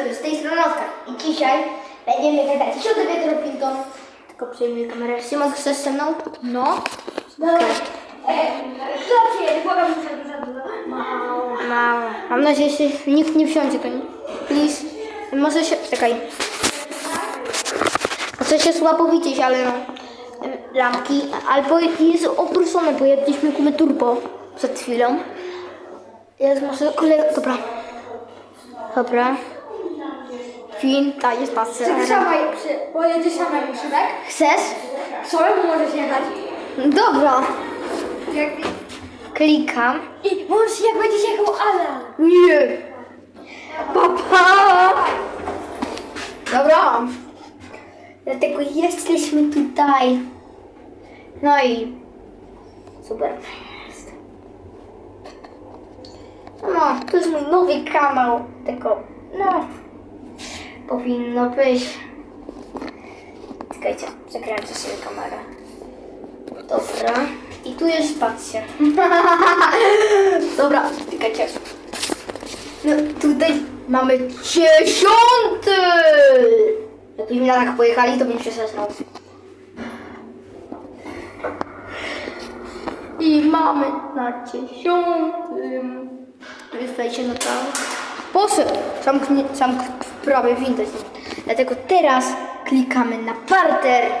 widzowie, z tej strony Oskar. I dzisiaj będziemy gadać o tobie tropinką. Tylko przejmuję kamerę. Szymon, chcesz ze mną? No. Dobra. Kto przyjedzie? Błagam, że za dużo. Mało. Mało. Mam nadzieję, że nikt nie wsiądzie, to nie. Please. Może się... Czekaj. Może się słabo widzieć, ale no. Lampki. Albo jest obruszone, bo jedliśmy gumy turbo przed chwilą. Jest może kolega... Dobra. Dobra. Fin, ta jest Czy sama je- przy- pojedziesz sama muszę, tak? Chcesz? Samemu możesz jechać. Dobra. Jak... Klikam. I możesz jak będziesz jechał Alan. Nie. Papa. Dobra. Dlatego jesteśmy tutaj. No i super. No, to jest mój nowy kanał. Tylko, no, powinno być. Czekajcie, przekręcę sobie kamerę. Dobra. I tu jest spacja. Dobra, czekajcie. No tutaj mamy dziesiąty! Jakbyśmy na tak pojechali, to bym się zesrał. I mamy na dziesiątym. Tu jest wejście na tam. Poszedł! Zamknie, zamk prawie widać. Dlatego teraz klikamy na parter.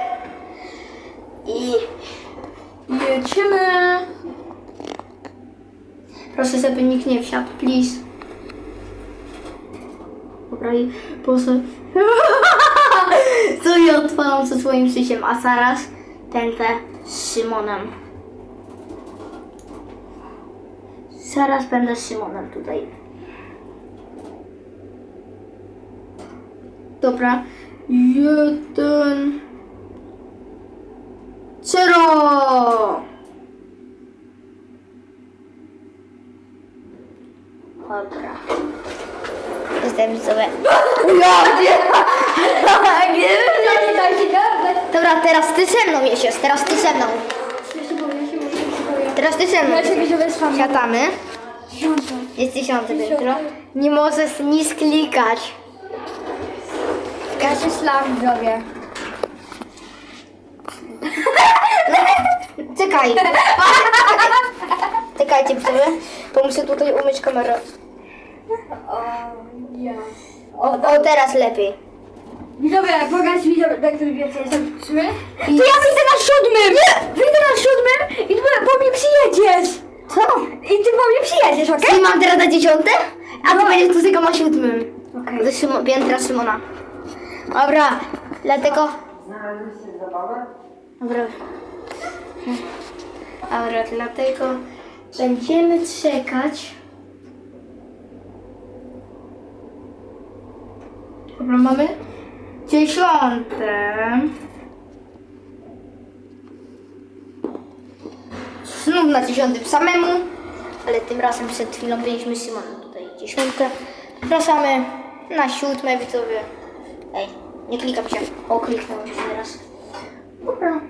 I jedziemy. Proszę, żeby nikt nie wsiadł, please. Dobra, i proszę. Co ja odpalam ze swoim szysiem, a zaraz pętlę z Szymonem. Zaraz będę z Szymonem tutaj. Dobra. Jeden. Zero! Dobra. Jestem sobie. Ja nie! nie gadać. Dobra, teraz ty ze mną jedziesz, teraz ty ze mną. Teraz ty ze mną. Siądę. Jest tysiące piętro. Nie możesz nic klikać. Ja się slam widzowie. Czekaj. Czekajcie sobie, bo muszę tutaj umyć kamerę. O, ja. O, o teraz lepiej. Widzowie, pokaż widzowie, tak to wiecie, jestem ósmy. I- To ja wyjdę na siódmym! Wyjdę na siódmym i ty po mnie przyjedziesz! Co? I ty po mnie przyjedziesz, okej? Czyli mam teraz na dziesiąte? A ty No. będziesz tu tylko na siódmym. Okej. Do Szymo, piętra Szymona. Dobra, dlatego... Dobra. Dobra, dlatego będziemy czekać. Dobra, mamy dziesiąte. Znów na dziesiątym samemu, ale tym razem przed chwilą byliśmy z Simonem tutaj dziesiąte. Zapraszamy na siódme widzowie. Ej, nie klikam się. O, kliknąłem się teraz. Dobra.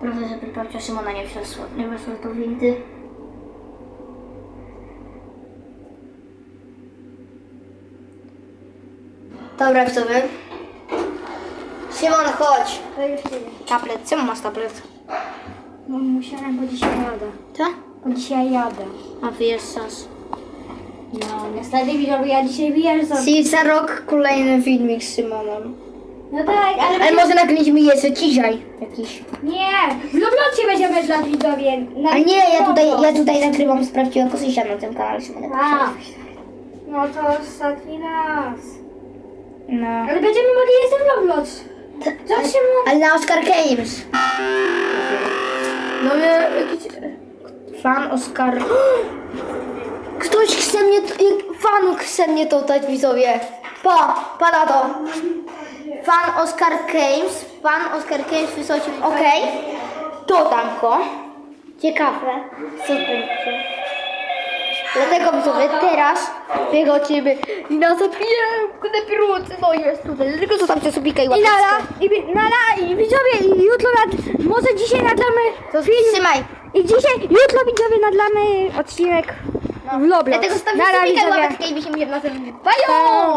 Proszę, żeby babcia Szymona nie weszła, nie weszła do windy. Dobra, widzowie. Szymon, chodź. To już nie. Tablet, czemu masz tablet? No musiałem, bo dzisiaj jadę. Co? Bo dzisiaj jadę. A wyjeżdżasz. No, niestety widzowie, ja dzisiaj wyjeżdżam. Si za rok kolejny filmik z Szymonem. No tak, ale... Ale może nagraliśmy jeszcze dzisiaj jakiś. Nie, w Lublocie będziemy dla widzowie. Na A nie, ja tutaj, ja tutaj nagrywam z prawdziwego Kosysia na tym kanale Szymona. A, no to ostatni raz. No. Ale będziemy mogli jeść w Roblox. Co się mówi? Ale na Oscar Games. No ja jakiś... Fan Oscar... Ktoś chce mnie... Fan chce mnie to dać widzowie. Pa, pada to. Fan Oscar Games. Fan Oscar Games wysocił. Okej. Dodam go. Ciekawe. Co będzie. Dlatego widzowie teraz wychodzimy i na zapijemkę te pirucy. No jest tutaj. Tylko zostawcie subika i I łapeczkę. nala, i, nala, i widzowie, i jutro nad, może dzisiaj nadlamy To film. trzymaj. I dzisiaj, jutro widzowie nadlamy odcinek w. Dlatego zostawcie Nara, sobie widzowie. łapeczkę i widzimy się następnym. Bajo!